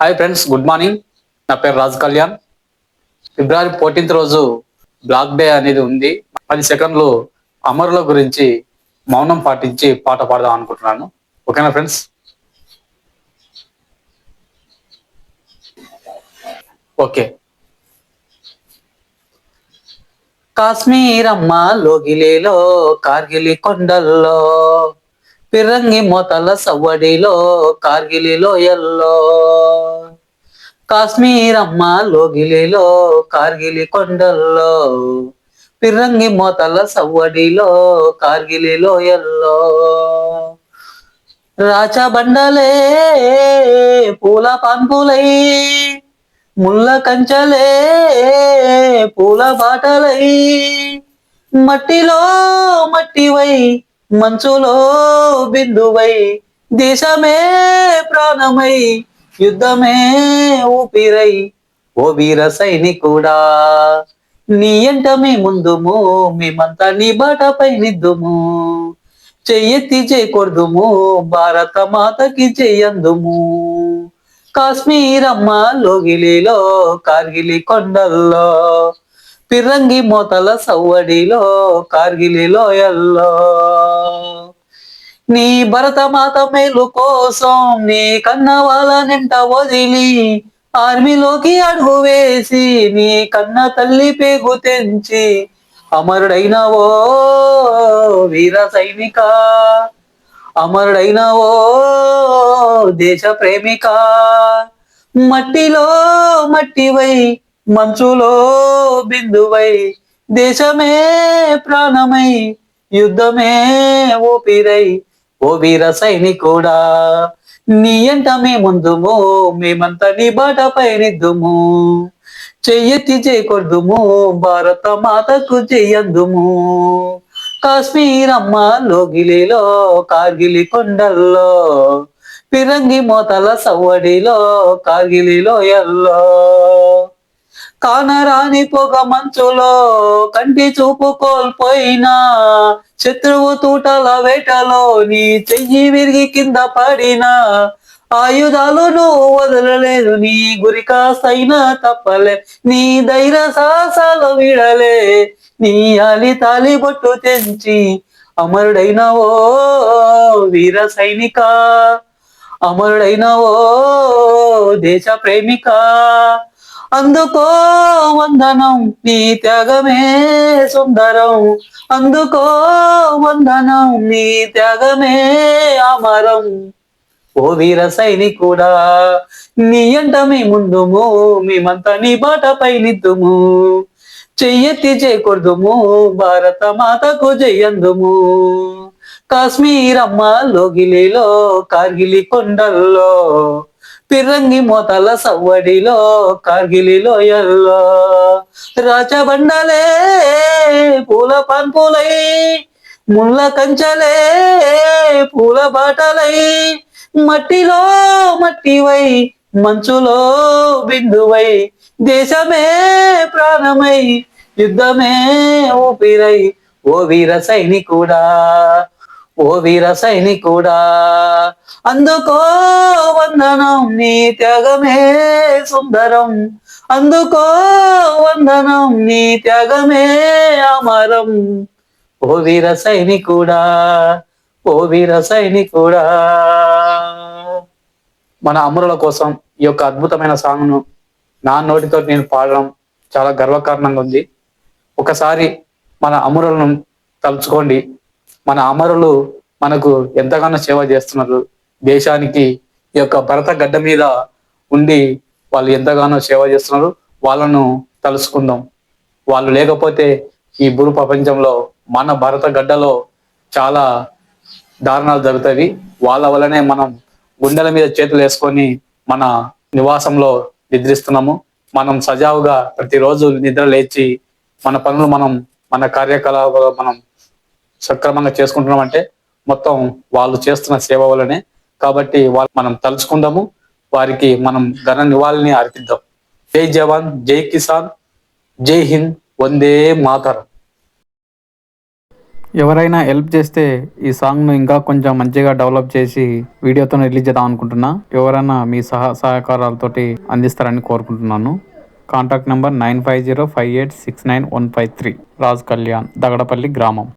Hi friends good morning నా పేరు రాజ్ కళ్యాణ్. ఫిబ్రవరి fourteenth రోజు బ్లాక్ డే అనేది ఉంది. పది సెకండ్లు అమరుల గురించి మౌనం పాటించి పాట పాడదాం అనుకుంటున్నాను. ఓకేనా ఫ్రెండ్స్ ఓకే. కాశ్మీర్ అమ్మ లోగిలేలో కార్గిలి కొండల్లో పిరంగి మోతల సవ్వడిలో కార్గిలిలో ఎల్లో. కాశ్మీరమ్మ లోగిలిలో కార్గిలి కొండల్లో. పిరంగి మోతల సవ్వడిలో కార్గిలిలో ఎల్లో. రాచబండలే పూల పాన్పులై. ముళ్ళ కంచలే పూల బాటలై. మట్టిలో మట్టివై మంచులో బిందువై దేశమే ప్రాణమై యుద్ధమే ఊపిరై ఓ వీర సైనికుడా నీ ఎంట మీ ముందుము మేమంతా నీ బాటపై నిద్దుము. చెయ్యెత్తి చేయకూడదుము భారత మాతకి చెయ్యందుము కాశ్మీరమ్మ లోగిలిలో కార్గిలి కొండల్లో పిరంగి మోతల సవ్వడిలో కార్గిలి లోయల్లో. నీ భరతమాత మేలు కోసం నీ కన్న వాళ్ళ నింట వదిలి ఆర్మీలోకి అడుగు వేసి నీ కన్న తల్లి పేగు తెంచి అమరుడైన ఓ వీర సైనిక అమరుడైన ఓ దేశ ప్రేమిక. మట్టిలో మట్టివై మంచులో బిందువై దేశమే ప్రాణమై యుద్ధమే ఊపిరై ఓ వీర సైనికుడా నీ ఎంట మే ముందుము మేమంతా నీ బాట పయనిద్దుము చెయ్యెత్తి చేయకూడదుము భారత మాతకు చెయ్యందుము. కాశ్మీర్ అమ్మ లోగిలిలో కార్గిలి కొండల్లో పిరంగి మోతల సవ్వడిలో కార్గిలిలో ఎల్లో కానరాని పొగ మంచులో కంటి చూపు కోల్పోయినా శత్రువు తూటల వేటలో నీ చెయ్యి విరిగి కింద పడినా ఆయుధాలు నువ్వు వదలలేదు నీ గురి కాసైనా తప్పలే నీ ధైర్య సాహసాలు విడలే నీ అలి తాలి బొట్టు తెంచి అమరుడైన ఓ వీర సైనిక అమరుడైన ఓ దేశ ప్రేమిక. అందుకో వందనం నీ త్యాగమే సుందరం. అందుకో వందనం నీ త్యాగమే అమరం ఓ వీర సైనికుడా నీ ఎంట మీ ముందుము మేమంతా నీ బాటపై నిద్దుము. చెయ్యెత్తి చేయకూడదుము భారత మాతకు జయందుము. కాశ్మీరమ్మ లోగిలిలో కార్గిలి కొండల్లో పిరంగి మోతల సవ్వడిలో కార్గిలిలో ఎల్లో. రాచబండలే పూల పంపులై ముళ్ళ కంచలే పూల బాటలై. మట్టిలో మట్టివై మంచులో బిందువై. దేశమే ప్రాణమై యుద్ధమే ఊపిరై. ఓ వీర సైనికుడా ఓ వీర సైనికుడా అందుకో వందనం నీ త్యాగమే సుందరం. అందుకో వందనం నీ త్యాగమే అమరం. ఓ వీర సైనికుడా ఓ వీర సైనికుడా. మన అమరుల కోసం ఈ యొక్క అద్భుతమైన సాంగ్ను నా నోటితో నేను పాడడం చాలా గర్వకారణంగా ఉంది. ఒకసారి మన అమరులను తలుచుకోండి. మన అమరులు మనకు ఎంతగానో సేవ చేస్తున్నారు. దేశానికి ఈ యొక్క భరత గడ్డ మీద ఉండి వాళ్ళు ఎంతగానో సేవ చేస్తున్నారు. వాళ్ళను తలుసుకుందాం వాళ్ళు లేకపోతే ఈ భూ ప్రపంచంలో మన భరత గడ్డలో చాలా దారుణాలు జరుగుతాయి. వాళ్ళ వల్లనే మనం గుండెల మీద చేతులు వేసుకొని మన నివాసంలో నిద్రిస్తున్నాము. మనం సజావుగా ప్రతిరోజు నిద్ర లేచి మన పనులు మనం మన కార్యకలాపాలు మనం సక్రమంగా చేసుకుంటున్నాం అంటే మొత్తం వాళ్ళు చేస్తున్న సేవ వల్లనే. కాబట్టి వాళ్ళు మనం తలుచుకుందాము. వారికి మనం ఘన నివాళిని అర్పిద్దాం. జై జవాన్ జై కిసాన్ జై హింద్ వందే మాతరం. ఎవరైనా హెల్ప్ చేస్తే ఈ సాంగ్ను ఇంకా కొంచెం మంచిగా డెవలప్ చేసి వీడియోతో రిలీజ్ చేద్దాం అనుకుంటున్నా. ఎవరైనా మీ సహా సహకారాలతోటి అందిస్తారని కోరుకుంటున్నాను. Contact number nine five zero five eight six nine one five three. Raj Kalyan Dagadapalli గ్రామం.